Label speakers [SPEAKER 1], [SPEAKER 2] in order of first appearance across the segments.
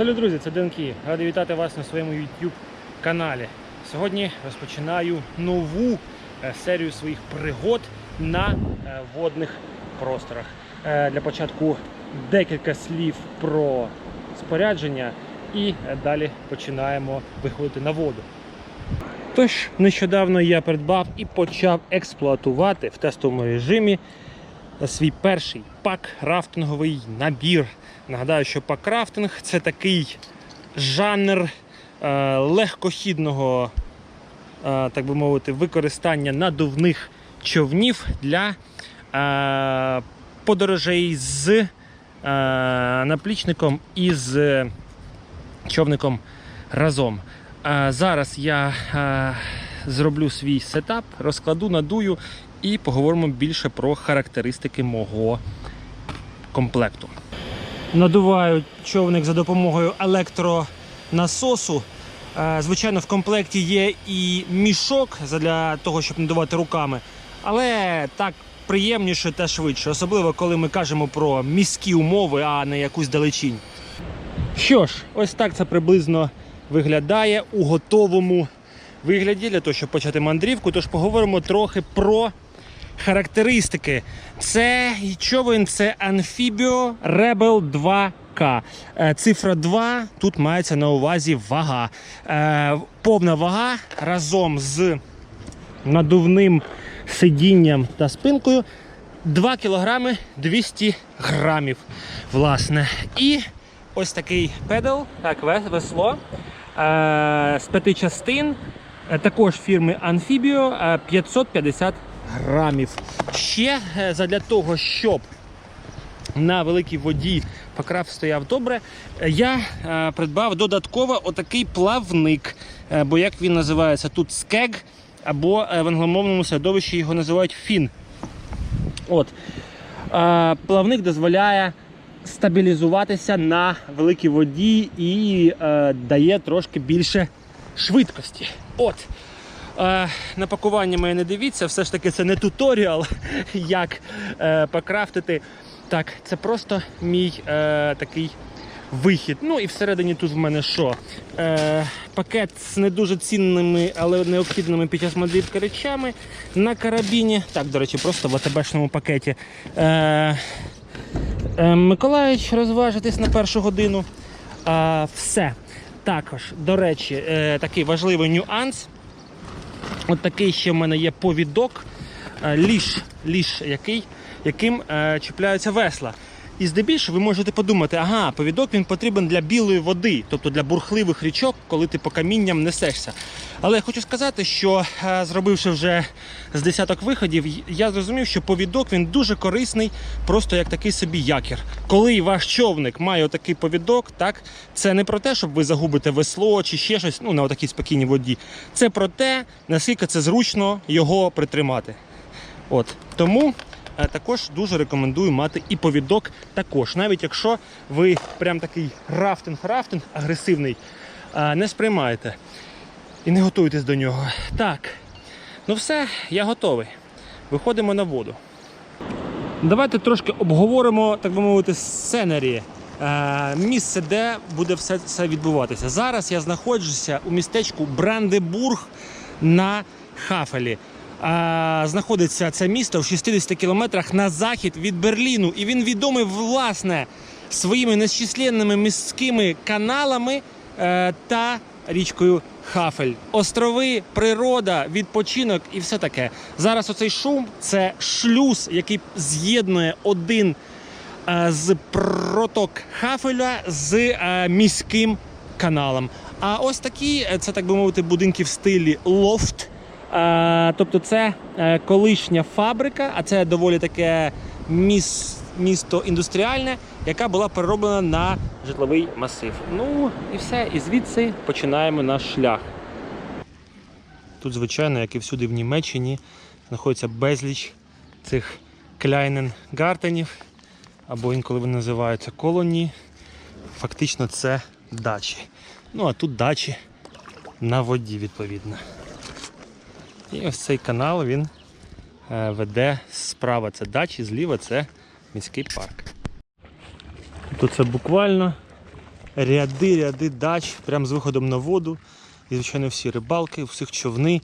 [SPEAKER 1] Салют, друзі, це Денки. Радий вітати вас на своєму YouTube каналі. Сьогодні розпочинаю нову е, серію своїх пригод на е, водних просторах. Е, Для початку декілька слів про спорядження і далі починаємо виходити на воду. Тож, нещодавно я придбав і почав експлуатувати в тестовому режимі свій перший пак-рафтинговий набір. Нагадаю, що пак-рафтинг це такий жанр е, легкохідного, е, так би мовити, використання надувних човнів для е, подорожей з наплічником і з човником разом. Зараз я зроблю свій сетап, розкладу, надую і поговоримо більше про характеристики мого комплекту. Надуваю човник за допомогою електронасосу. Е, Звичайно, в комплекті є і мішок для того, щоб надувати руками, але так приємніше та швидше, особливо коли ми кажемо про міські умови, а не якусь далечінь. Що ж, ось так це приблизно виглядає у готовому вигляді для того, щоб почати мандрівку. Тож поговоримо трохи про характеристики. Це човен, це Amphibio Rebel 2K. Е, Цифра 2 тут мається на увазі вага. Е, Повна вага разом з надувним сидінням та спинкою 2 кг 200 грамів. Власне. І ось такий педал, так, весло е, з п'яти частин, також фірми Amphibio, е, 550 грамів. Ще е, задля того, щоб на великій воді покрав стояв добре, е, я е, придбав додатково отакий плавник, бо як він називається тут скег, або в англомовному середовищі його називають фін. От. Плавник дозволяє стабілізуватися на великій воді і дає трошки більше швидкості. От. Е, на пакування моє не дивіться, все ж таки це не туторіал, як е, покрафтити. Так, це просто мій е, такий вихід. Ну і всередині тут в мене що? Е, пакет з не дуже цінними, але необхідними під час мандрівки речами на карабіні. Так, до речі, просто в АТБшному пакеті. Е, е, Миколаївич розважитись на першу годину. Е, все. Також, до речі, е, такий важливий нюанс. От такий ще в мене є повідок, е, ліж, ліж який, яким е, чіпляються весла. І здебільшого ви можете подумати, ага, повідок він потрібен для білої води, тобто для бурхливих річок, коли ти по камінням несешся. Але я хочу сказати, що е, зробивши вже з десяток виходів, я зрозумів, що повідок він дуже корисний, просто як такий собі якір. Коли ваш човник має отакий повідок, так це не про те, щоб ви загубите весло чи ще щось, ну на отакій спокійній воді. Це про те, наскільки це зручно його притримати. От тому е, також дуже рекомендую мати і повідок також, навіть якщо ви прям такий рафтинг-рафтинг агресивний, е, не сприймаєте і не готуєтесь до нього. Так, ну все, я готовий. Виходимо на воду. Давайте трошки обговоримо, так би мовити, сценарії. Е, місце, де буде все це відбуватися. Зараз я знаходжуся у містечку Брандебург на Хафелі. Е, знаходиться це місто в 60 кілометрах на захід від Берліну. І він відомий власне своїми незчисленними міськими каналами е, та річкою Хафель. Острови, природа, відпочинок і все таке. Зараз оцей шум це шлюз, який з'єднує один е, з проток Хафеля з е, міським каналом. А ось такі, е, це так би мовити, будинки в стилі лофт. Тобто це колишня фабрика, а це доволі таке міс, місто індустріальне, яка була перероблена на житловий масив. Ну і все. І звідси починаємо наш шлях. Тут, звичайно, як і всюди в Німеччині, знаходиться безліч цих кляйнен-гартенів, або інколи вони називаються колоні. Фактично це дачі. Ну а тут дачі на воді, відповідно. І ось цей канал він е, веде справа це дачі, зліва це міський парк. Тут це буквально ряди, ряди дач, прямо з виходом на воду. І, звичайно, всі рибалки, всіх човни.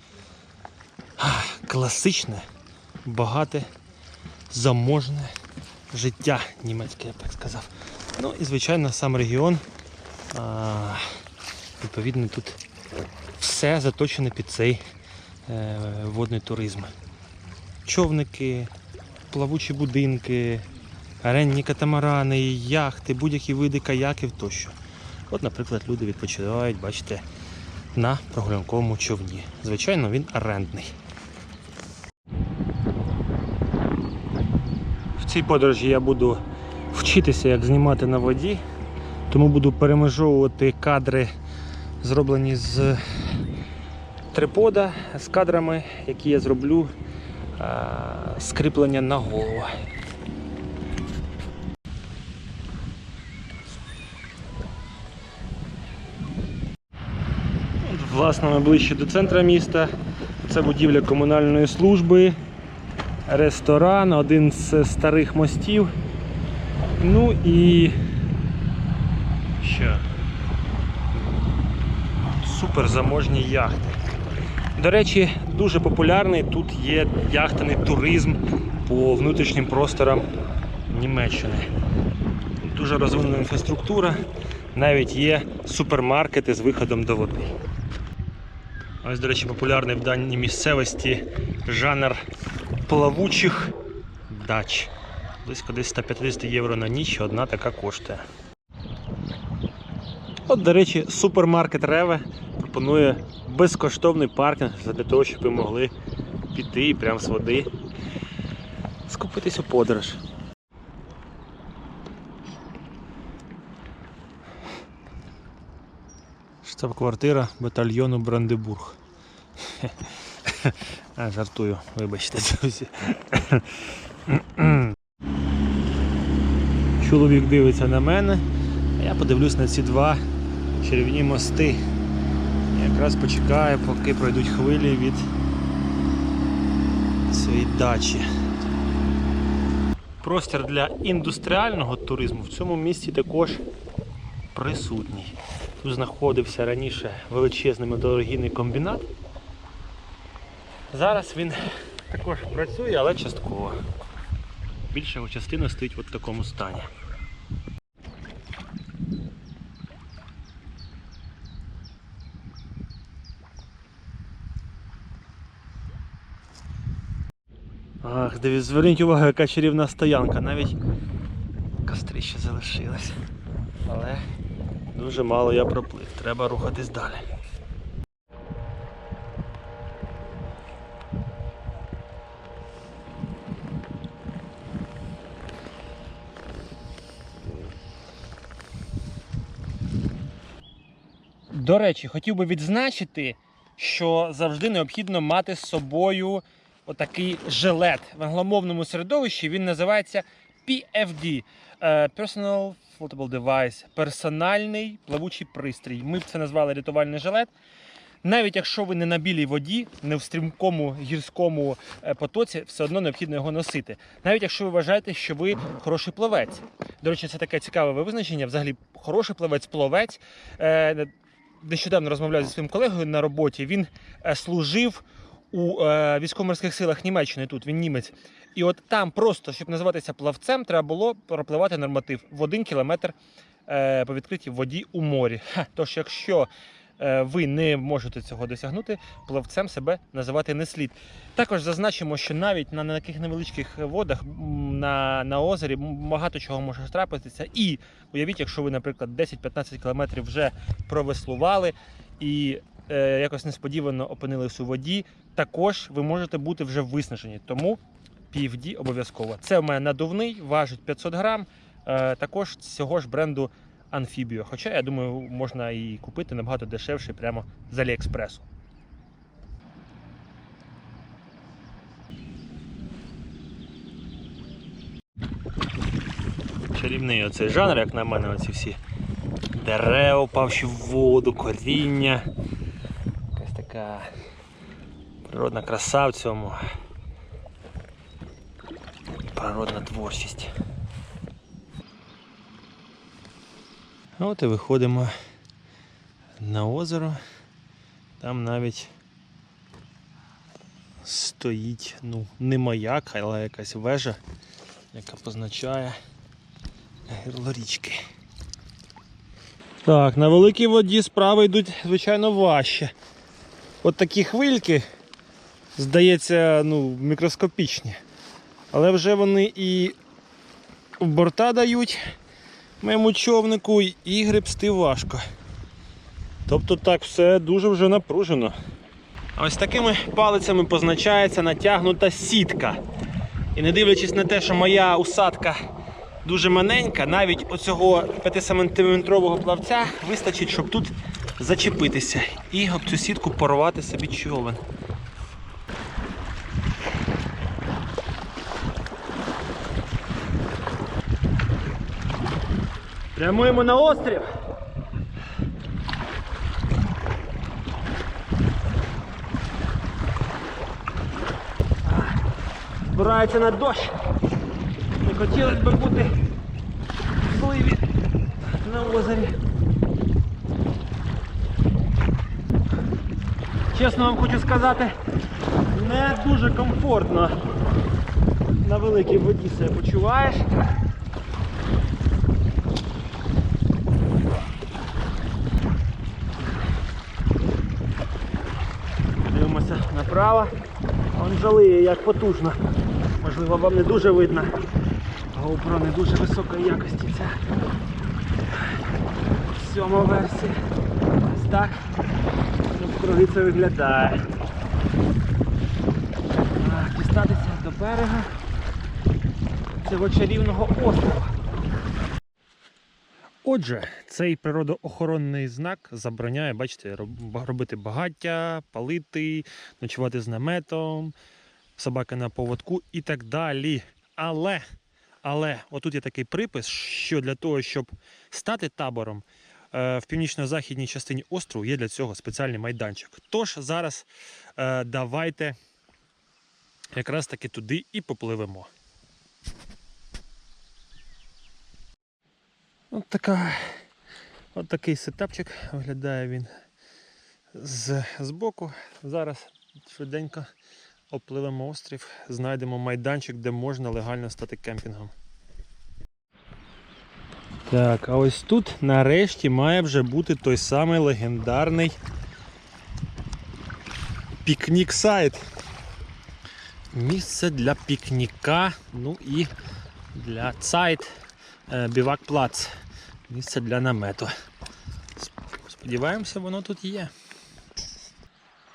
[SPEAKER 1] Класичне, багате, заможне життя німецьке, я б так сказав. Ну і, звичайно, сам регіон. А, відповідно, тут все заточене під цей е, водний туризм. Човники, плавучі будинки, аренні катамарани, яхти, будь-які види каяків тощо. От, наприклад, люди відпочивають, бачите, на прогулянковому човні. Звичайно, він орендний. В цій подорожі я буду вчитися, як знімати на воді, тому буду перемежовувати кадри, зроблені з трипода, з кадрами, які я зроблю скріплення на голову. Власне, ми ближче до центра міста. Це будівля комунальної служби, ресторан, один з старих мостів. Ну і що? Суперзаможні яхти. До речі, дуже популярний тут є яхтний туризм по внутрішнім просторам Німеччини. Дуже розвинена інфраструктура, навіть є супермаркети з виходом до води. Ось, до речі, популярний в даній місцевості жанр плавучих дач. Близько десь 150 євро на ніч одна така коштує. От, до речі, супермаркет Реве пропонує безкоштовний паркінг для того, щоб ви могли піти і прямо з води скупитись у подорож. Штаб-квартира батальйону Брандебург. А, жартую, вибачте, друзі. Чоловік дивиться на мене, а я подивлюсь на ці два червні мости. Якраз почекаю, поки пройдуть хвилі від цієї дачі. Простір для індустріального туризму в цьому місті також присутній. Тут знаходився раніше величезний металургійний комбінат. Зараз він також працює, але частково. Більша його частина стоїть в такому стані. Ах, дивіться, зверніть увагу, яка чарівна стоянка. Навіть кострище залишилось. Але дуже мало я проплив. Треба рухатись далі. До речі, хотів би відзначити, що завжди необхідно мати з собою отакий жилет. В англомовному середовищі він називається PFD е, Personal Floatable Device персональний плавучий пристрій. Ми б це назвали рятувальний жилет. Навіть якщо ви не на білій воді, не в стрімкому гірському е, потоці, все одно необхідно його носити. Навіть якщо ви вважаєте, що ви хороший плавець. До речі, це таке цікаве визначення. Взагалі, хороший плавець, пловець. Е, Нещодавно розмовляв зі своїм колегою на роботі. Він служив у військово-морських силах Німеччини. Тут він німець. І от там просто, щоб називатися плавцем, треба було пропливати норматив в один кілометр е, по відкритій воді у морі. Тож, якщо е, ви не можете цього досягнути, плавцем себе називати не слід. Також зазначимо, що навіть на, на таких невеличких водах на, на озері багато чого може трапитися. І уявіть, якщо ви, наприклад, 10-15 кілометрів вже провеслували і е, якось несподівано опинились у воді, також ви можете бути вже виснажені. Тому PFD обов'язково. Це в мене надувний, важить 500 грам. Е, також цього ж бренду Amphibio. Хоча, я думаю, можна і купити набагато дешевше прямо з Аліекспресу. Чарівний оцей жанр, як на мене, оці всі дерева, впавші в воду, коріння. Якась така природна краса в цьому. Природна творчість. От і виходимо на озеро. Там навіть стоїть, ну, не маяк, але якась вежа, яка позначає гирло річки. Так, на великій воді справи йдуть, звичайно, важче. От такі хвильки, здається, ну, мікроскопічні. Але вже вони і в борта дають моєму човнику, і гребсти важко. Тобто так все дуже вже напружено. А Ось такими палицями позначається натягнута сітка. І не дивлячись на те, що моя усадка дуже маленька, навіть оцього 5-сантиметрового плавця вистачить, щоб тут зачепитися і об цю сітку порвати собі човен. Прямуємо на острів. Збирається на дощ. Не хотілося б бути в на озері. Чесно вам хочу сказати, не дуже комфортно на великій воді себе почуваєш. Направо. Он жалиє як потужно. Можливо, вам не дуже видно. GoPro не дуже високої якості ця. Сьома версія. Ось так. Навкруги це виглядає. Дістатися до берега цього чарівного острова. Отже, цей природоохоронний знак забороняє, бачите, робити багаття, палити, ночувати з наметом, собаки на поводку і так далі. Але, але, отут є такий припис, що для того, щоб стати табором е, в північно-західній частині острову, є для цього спеціальний майданчик. Тож зараз е, давайте якраз таки туди і попливемо. От така, от такий сетапчик виглядає він з, з боку. Зараз швиденько опливемо острів, знайдемо майданчик, де можна легально стати кемпінгом. Так, а ось тут нарешті має вже бути той самий легендарний пікнік сайт. Місце для пікніка, ну і для сайт бівак плац. Місце для намету. Сподіваємося, воно тут є.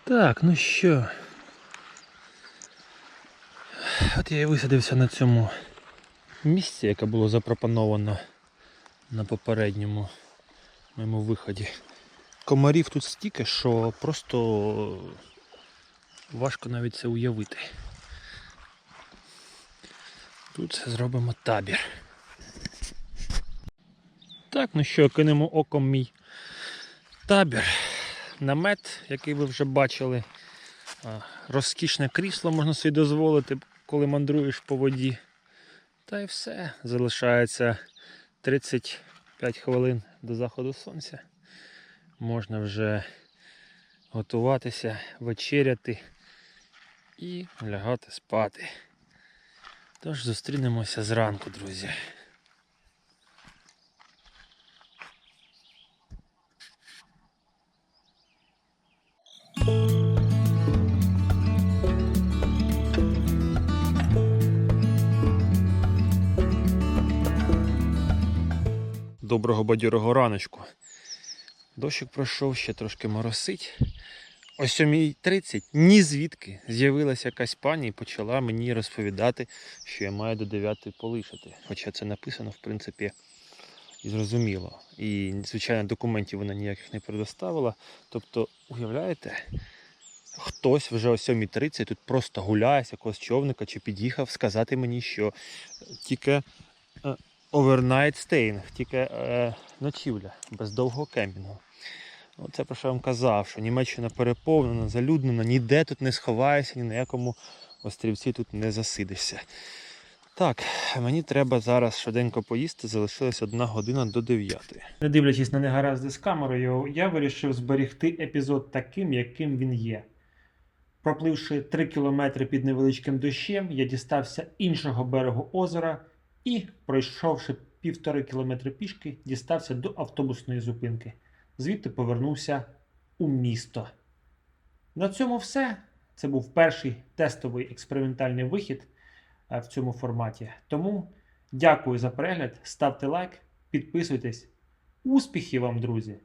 [SPEAKER 1] Так, ну що. От я і висадився на цьому місці, яке було запропоновано на попередньому моєму виході. Комарів тут стільки, що просто важко навіть це уявити. Тут зробимо табір. Так, ну що, кинемо оком мій табір. Намет, який ви вже бачили. Розкішне крісло можна собі дозволити, коли мандруєш по воді. Та й все. Залишається 35 хвилин до заходу сонця. Можна вже готуватися, вечеряти і лягати спати. Тож зустрінемося зранку, друзі. Доброго бадьорого раночку. Дощик пройшов, ще трошки моросить. О 7.30 ні звідки з'явилася якась пані і почала мені розповідати, що я маю до 9 полишити. Хоча це написано, в принципі, і зрозуміло. І, звичайно, документів вона ніяких не предоставила. Тобто, уявляєте, хтось вже о 7.30 тут просто гуляє з якогось човника чи під'їхав сказати мені, що тільки overnight staying, тільки е, ночівля без довгого кемпінгу. Оце про що я вам казав, що Німеччина переповнена, залюднена, ніде тут не сховаєшся, ні на якому острівці тут не засидишся. Так, мені треба зараз швиденько поїсти, залишилась одна година до 9. Не дивлячись на негаразди з камерою, я вирішив зберегти епізод таким, яким він є. Пропливши 3 кілометри під невеличким дощем, я дістався іншого берегу озера і, пройшовши півтори кілометри пішки, дістався до автобусної зупинки. Звідти повернувся у місто. На цьому все. Це був перший тестовий експериментальний вихід е, в цьому форматі. Тому дякую за перегляд, ставте лайк, підписуйтесь. Успіхів вам, друзі!